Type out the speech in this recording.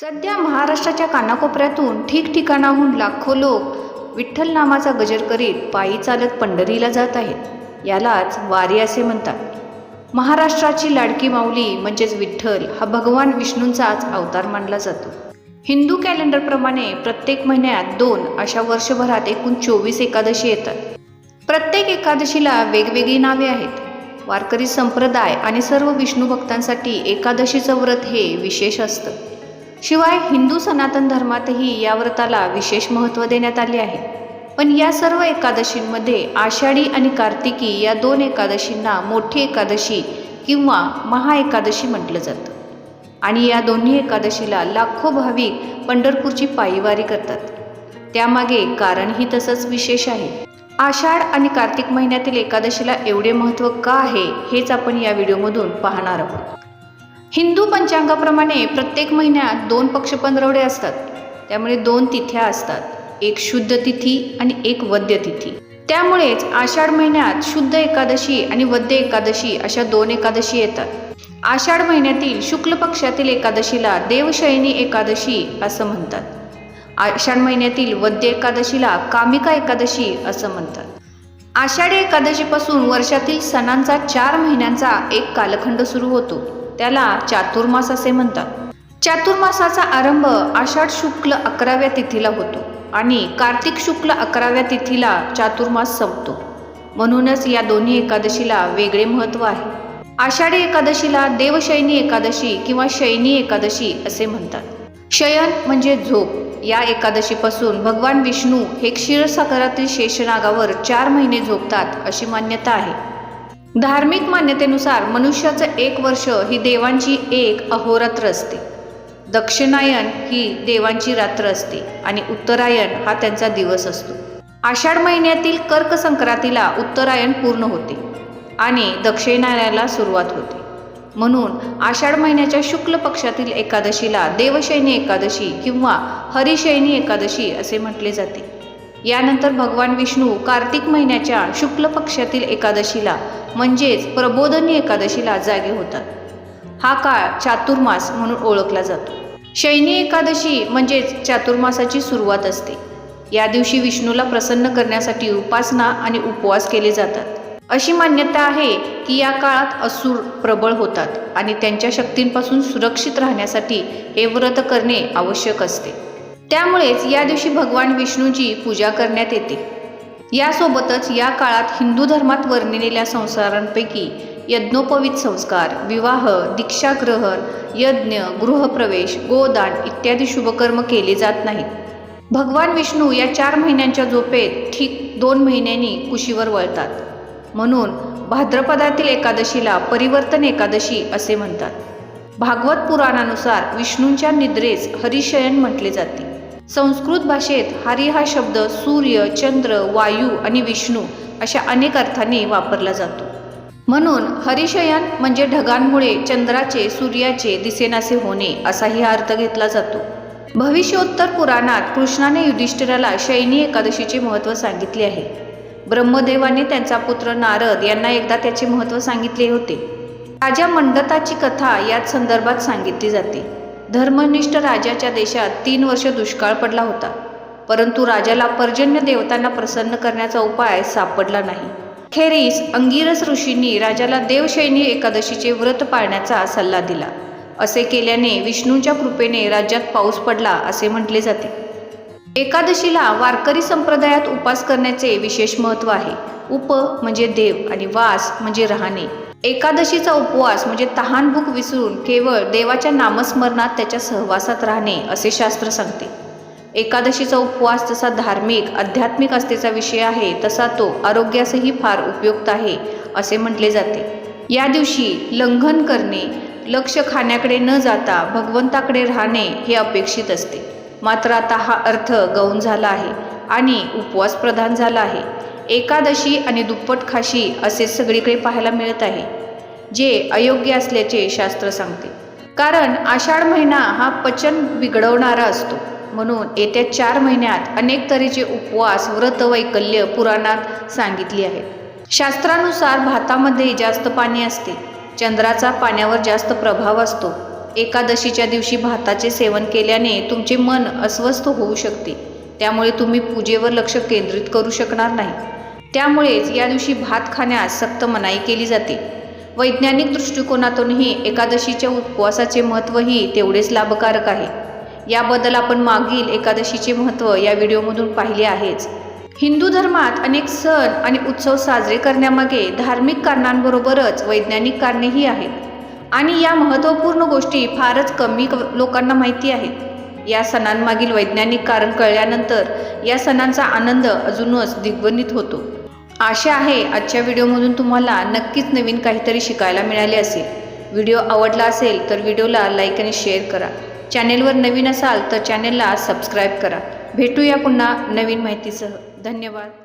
सध्या महाराष्ट्राच्या कानाकोपऱ्यातून ठिकठिकाणाहून लाखो लोक विठ्ठल नामाचा गजर करीत पायी चालत पंढरीला जात आहेत. यालाच वारी असे म्हणतात. महाराष्ट्राची लाडकी माऊली म्हणजेच विठ्ठल हा भगवान विष्णूंचाच अवतार मानला जातो. हिंदू कॅलेंडरप्रमाणे प्रत्येक महिन्यात दोन अशा वर्षभरात एकूण चोवीस एकादशी येतात. प्रत्येक एकादशीला वेगवेगळी नावे आहेत. वारकरी संप्रदाय आणि सर्व विष्णू भक्तांसाठी एकादशीचं व्रत हे विशेष असतं. शिवाय हिंदू सनातन धर्मातही या व्रताला विशेष महत्त्व देण्यात आले आहे. पण या सर्व एकादशींमध्ये आषाढी आणि कार्तिकी या दोन एकादशींना मोठी एकादशी किंवा महाएकादशी म्हटलं जातं. आणि या दोन्ही एकादशीला लाखो भाविक पंढरपूरची पायीवारी करतात. त्यामागे कारणही तसंच विशेष आहे. आषाढ आणि कार्तिक महिन्यातील एकादशीला एवढे महत्त्व का आहे हेच आपण या व्हिडिओमधून पाहणार आहोत. हिंदू पंचांगाप्रमाणे प्रत्येक महिन्यात दोन पक्ष पंधरवडे असतात. त्यामुळे दोन तिथ्या असतात. एक शुद्ध तिथी आणि एक वद्य तिथी. त्यामुळेच आषाढ महिन्यात शुद्ध एकादशी आणि वद्य एकादशी अशा दोन एकादशी येतात. आषाढ महिन्यातील शुक्ल पक्षातील एकादशीला देवशयनी एकादशी असं म्हणतात. आषाढ महिन्यातील वद्य एकादशीला कामिका एकादशी असं म्हणतात. आषाढी एकादशीपासून वर्षातील सणांचा चार महिन्यांचा एक कालखंड सुरू होतो. त्याला चातुर्मास असे म्हणतात. चातुर्मासाचा आरंभ आषाढ शुक्ल अकराव्या तिथीला होतो आणि कार्तिक शुक्ल अकराव्या तिथीला चातुर्मास संपतो. म्हणूनच या दोन्ही एकादशीला वेगळे महत्त्व आहे. आषाढी एकादशीला देवशयनी एकादशी किंवा शयनी एकादशी असे म्हणतात. शयन म्हणजे झोप. या एकादशीपासून भगवान विष्णू हे क्षीरसागरातील शेषनागावर चार महिने झोपतात अशी मान्यता आहे. धार्मिक मान्यतेनुसार मनुष्याचं एक वर्ष ही देवांची एक अहोरात्र असते. दक्षिणायन ही देवांची रात्र असते आणि उत्तरायण हा त्यांचा दिवस असतो. आषाढ महिन्यातील कर्क संक्रांतीला उत्तरायण पूर्ण होते आणि दक्षिणायनाला सुरुवात होते. म्हणून आषाढ महिन्याच्या शुक्ल पक्षातील एकादशीला देवशैनी एकादशी किंवा हरिशैनी एकादशी असे म्हटले जाते. यानंतर भगवान विष्णू कार्तिक महिन्याच्या शुक्ल पक्षातील एकादशीला म्हणजेच प्रबोधनी एकादशीला जागे होतात. हा काळ चातुर्मास म्हणून ओळखला जातो. शैनी एकादशी म्हणजेच चातुर्मासाची सुरुवात असते. या दिवशी विष्णूला प्रसन्न करण्यासाठी उपासना आणि उपवास केले जातात. अशी मान्यता आहे की या काळात असुर प्रबळ होतात आणि त्यांच्या शक्तींपासून सुरक्षित राहण्यासाठी हे व्रत करणे आवश्यक असते. त्यामुळेच या दिवशी भगवान विष्णूची पूजा करण्यात येते. यासोबतच या काळात हिंदू धर्मात वर्णिलेल्या संस्कारांपैकी यज्ञोपवीत संस्कार विवाह दीक्षाग्रहण यज्ञ गृहप्रवेश गोदान इत्यादी शुभकर्म केले जात नाहीत. भगवान विष्णू या चार महिन्यांच्या झोपेत ठीक दोन महिन्यांनी कुशीवर वळतात. म्हणून भाद्रपदातील एकादशीला परिवर्तन एकादशी असे म्हणतात. भागवत पुराणानुसार विष्णूंच्या निद्रेस हरिशयन म्हटले जाते. संस्कृत भाषेत हरी हा शब्द सूर्य चंद्र वायू आणि विष्णू अशा अनेक अर्थाने वापरला जातो. म्हणून हरिशयन म्हणजे ढगांमुळे चंद्राचे सूर्याचे दिसेनासे होणे असाही हा अर्थ घेतला जातो. भविष्योत्तर पुराणात कृष्णाने युधिष्ठिराला शैनी एकादशीचे महत्त्व सांगितले आहे. ब्रह्मदेवाने त्यांचा पुत्र नारद यांना एकदा त्याचे महत्त्व सांगितले होते. राजा मंडताची कथा याच संदर्भात सांगितली जाते. धर्मनिष्ठ राजाच्या देशात तीन वर्ष दुष्काळ पडला होता. परंतु राजाला पर्जन्य देवतांना प्रसन्न करण्याचा उपाय सापडला नाही. खेरीस अंगिरस ऋषींनी राजाला देवशैनी एकादशीचे व्रत पाळण्याचा सल्ला दिला. असे केल्याने विष्णूंच्या कृपेने राज्यात पाऊस पडला असे म्हटले जाते. एकादशीला वारकरी संप्रदायात उपास करण्याचे विशेष महत्त्व आहे. उप म्हणजे देव आणि वास म्हणजे राहणे. एकादशीचा उपवास म्हणजे तहानभूक विसरून केवळ देवाच्या नामस्मरणात त्याच्या सहवासात राहणे असे शास्त्र सांगते. एकादशीचा उपवास जसा धार्मिक आध्यात्मिक आस्थेचा विषय आहे तसा तो आरोग्यासही फार उपयुक्त आहे असे म्हटले जाते. या दिवशी लंघन करणे लक्ष खाण्याकडे न जाता भगवंताकडे राहणे हे अपेक्षित असते. मात्र आता हा अर्थ गौण झाला आहे आणि उपवास प्रधान झाला आहे. एकादशी आणि दुप्पट खाशी असे सगळीकडे पाहायला मिळत आहे जे अयोग्य असल्याचे शास्त्र सांगते. कारण आषाढ महिना हा पचन बिघडवणारा असतो. म्हणून येत्या चार महिन्यात अनेक तऱ्हेचे उपवास व्रत वैकल्य पुराणात सांगितली आहेत. शास्त्रानुसार भातामध्ये जास्त पाणी असते. चंद्राचा पाण्यावर जास्त प्रभाव असतो. एकादशीच्या दिवशी भाताचे सेवन केल्याने तुमचे मन अस्वस्थ होऊ शकते. त्यामुळे तुम्ही पूजेवर लक्ष केंद्रित करू शकणार नाही. त्यामुळेच या दिवशी भात खाण्यास सक्त मनाई केली जाते. वैज्ञानिक दृष्टिकोनातूनही एकादशीच्या उपवासाचे महत्त्वही तेवढेच लाभकारक आहे. याबद्दल आपण मागील एकादशीचे महत्त्व या व्हिडिओमधून पाहिले आहेच. हिंदू धर्मात अनेक सण आणि उत्सव साजरे करण्यामागे धार्मिक कारणांबरोबरच वैज्ञानिक कारणेही आहेत. आणि या महत्त्वपूर्ण गोष्टी फारच कमी क- लोकांना माहिती आहेत. या सणांमागील वैज्ञानिक कारण कळल्यानंतर या सणांचा आनंद अजूनच दिग्वनित होतो. आशा आहे आजच्या व्हिडिओमधून तुम्हाला नक्कीच नवीन काहीतरी शिकायला मिळाले असेल. व्हिडिओ आवडला असेल तर व्हिडिओला लाईक आणि शेअर करा. चॅनेलवर नवीन असाल तर चॅनेलला सबस्क्राईब करा. भेटूया पुन्हा नवीन माहितीसह. धन्यवाद.